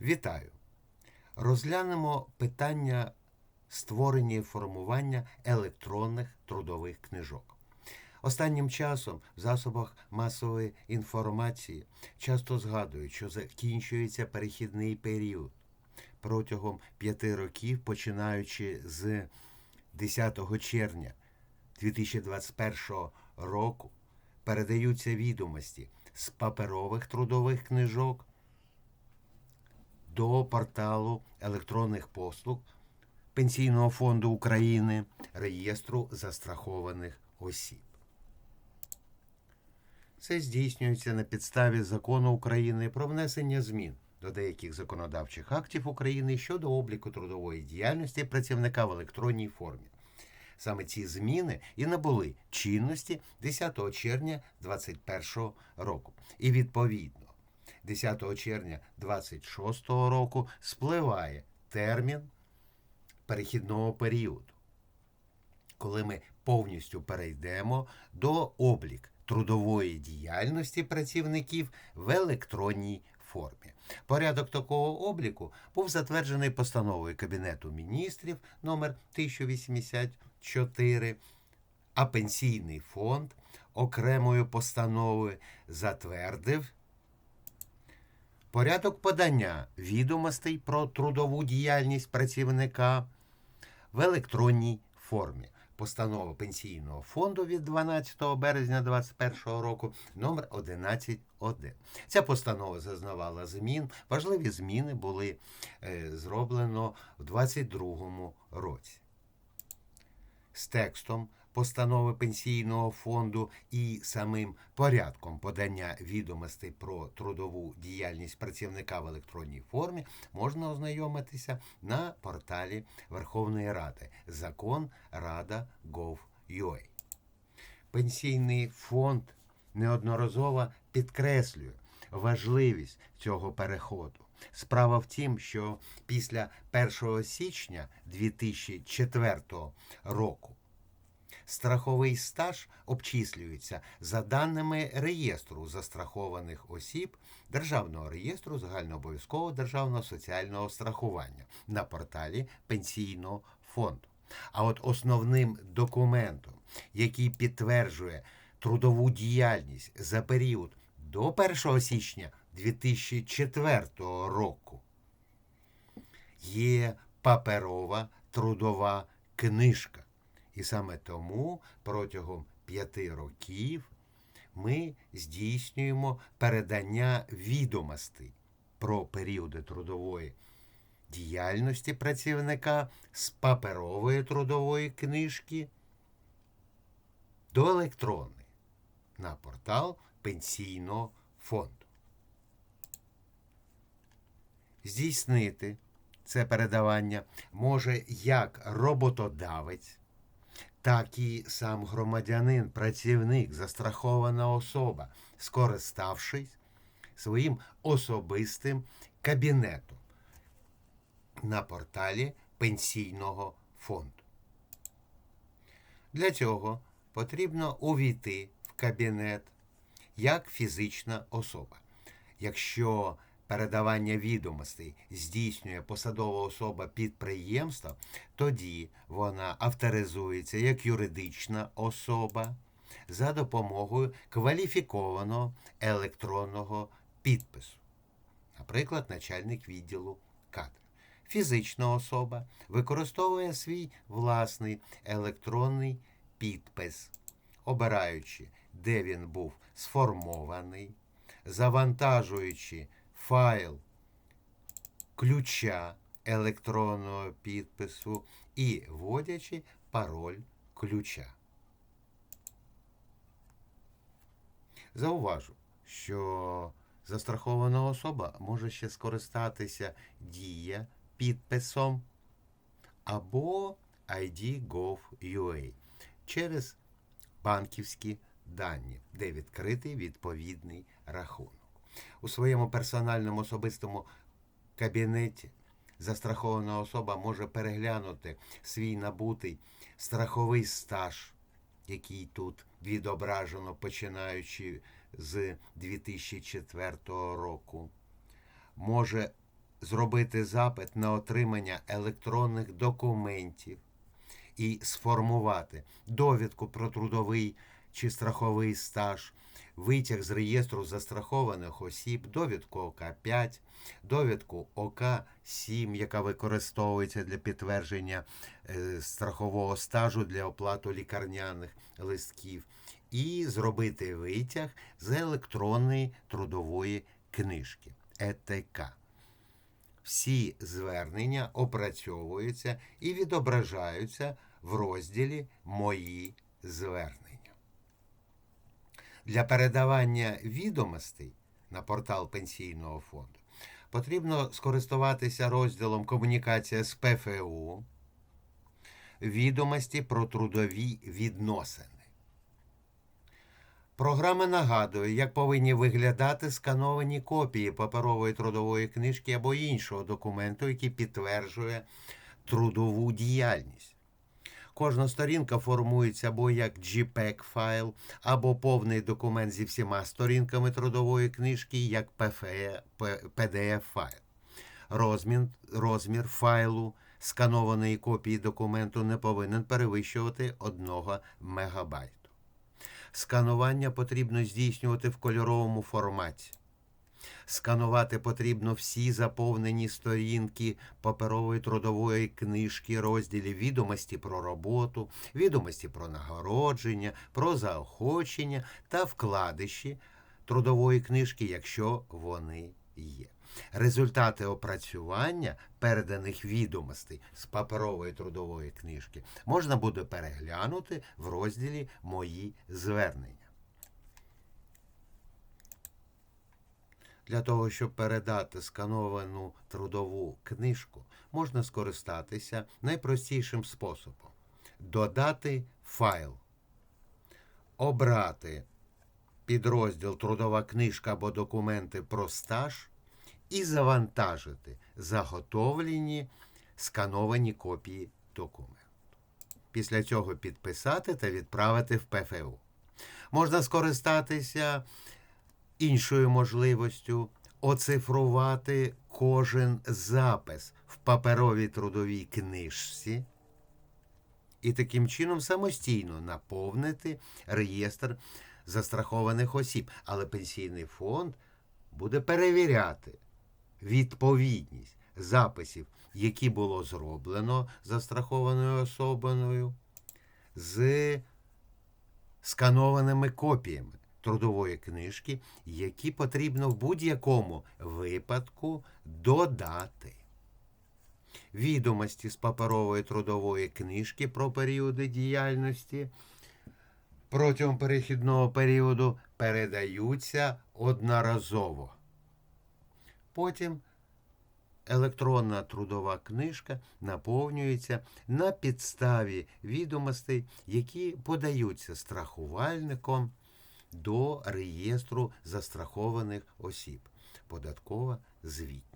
Вітаю! Розглянемо питання створення і формування електронних трудових книжок. Останнім часом в засобах масової інформації часто згадують, що закінчується перехідний період. Протягом п'яти років, починаючи з 10 червня 2021 року, передаються відомості з паперових трудових книжок до порталу електронних послуг Пенсійного фонду України реєстру застрахованих осіб. Це здійснюється на підставі закону України про внесення змін до деяких законодавчих актів України щодо обліку трудової діяльності працівника в електронній формі. Саме ці зміни і набули чинності 10 червня 2021 року. І відповідно 10 червня 2026 року спливає термін перехідного періоду, коли ми повністю перейдемо до облік трудової діяльності працівників в електронній формі. Порядок такого обліку був затверджений постановою Кабінету міністрів номер 1084, а пенсійний фонд окремою постановою затвердив порядок подання відомостей про трудову діяльність працівника в електронній формі. Постанова пенсійного фонду від 12 березня 2021 року номер 11.1. Ця постанова зазнавала змін. Важливі зміни були е, зроблено в 2022 році. З текстом постанови пенсійного фонду і самим порядком подання відомостей про трудову діяльність працівника в електронній формі можна ознайомитися на порталі Верховної Ради Закон Рада Gov.ua. Пенсійний фонд неодноразово підкреслює важливість цього переходу. Справа в тім, що після 1 січня 2004 року страховий стаж обчислюється за даними реєстру застрахованих осіб Державного реєстру загальнообов'язкового державного соціального страхування на порталі Пенсійного фонду. А от основним документом, який підтверджує трудову діяльність за період до 1 січня 2004 року, є паперова трудова книжка. І саме тому протягом п'яти років ми здійснюємо передання відомостей про періоди трудової діяльності працівника з паперової трудової книжки до електронної на портал Пенсійного фонду. Здійснити це передавання може як роботодавець так і сам громадянин, працівник, застрахована особа, скориставшись своїм особистим кабінетом на порталі Пенсійного фонду. Для цього потрібно увійти в кабінет як фізична особа. Якщо передавання відомостей здійснює посадова особа підприємства, тоді вона авторизується як юридична особа за допомогою кваліфікованого електронного підпису, наприклад, начальник відділу кадрів. Фізична особа використовує свій власний електронний підпис, обираючи, де він був сформований, завантажуючи файл ключа електронного підпису і вводячи пароль ключа. Зауважу, що застрахована особа може ще скористатися дія підписом або ID.gov.ua через банківські дані, де відкритий відповідний рахунок. У своєму персональному особистому кабінеті застрахована особа може переглянути свій набутий страховий стаж, який тут відображено починаючи з 2004 року. Може зробити запит на отримання електронних документів і сформувати довідку про трудовий чи страховий стаж, витяг з реєстру застрахованих осіб, довідку ОК-5, довідку ОК-7, яка використовується для підтвердження е, страхового стажу для оплати лікарняних листків, і зробити витяг з електронної трудової книжки ЕТК. Всі звернення опрацьовуються і відображаються в розділі Мої звернення. Для передавання відомостей на портал Пенсійного фонду потрібно скористуватися розділом Комунікація з ПФУ, відомості про трудові відносини. Програма нагадує, як повинні виглядати скановані копії паперової трудової книжки або іншого документу, який підтверджує трудову діяльність. Кожна сторінка формується або як JPEG файл, або повний документ зі всіма сторінками трудової книжки, як PDF файл. Розмір, розмір файлу сканованої копії документу не повинен перевищувати 1 мегабайт. Сканування потрібно здійснювати в кольоровому форматі. Сканувати потрібно всі заповнені сторінки паперової трудової книжки, розділі відомості про роботу, відомості про нагородження, про заохочення та вкладиші трудової книжки, якщо вони є. Результати опрацювання переданих відомостей з паперової трудової книжки можна буде переглянути в розділі Мої звернення. Для того, щоб передати скановану трудову книжку, можна скористатися найпростішим способом: додати файл, обрати підрозділ Трудова книжка або документи про стаж і завантажити заготовлені скановані копії документу. Після цього підписати та відправити в ПФУ. Можна скористатися іншою можливістю оцифрувати кожен запис в паперовій трудовій книжці і таким чином самостійно наповнити реєстр застрахованих осіб. Але пенсійний фонд буде перевіряти відповідність записів, які було зроблено застрахованою особою, з сканованими копіями трудової книжки, які потрібно в будь-якому випадку додати. Відомості з паперової трудової книжки про періоди діяльності протягом перехідного періоду передаються одноразово. Потім електронна трудова книжка наповнюється на підставі відомостей, які подаються страхувальником до реєстру застрахованих осіб. Податкова звітність.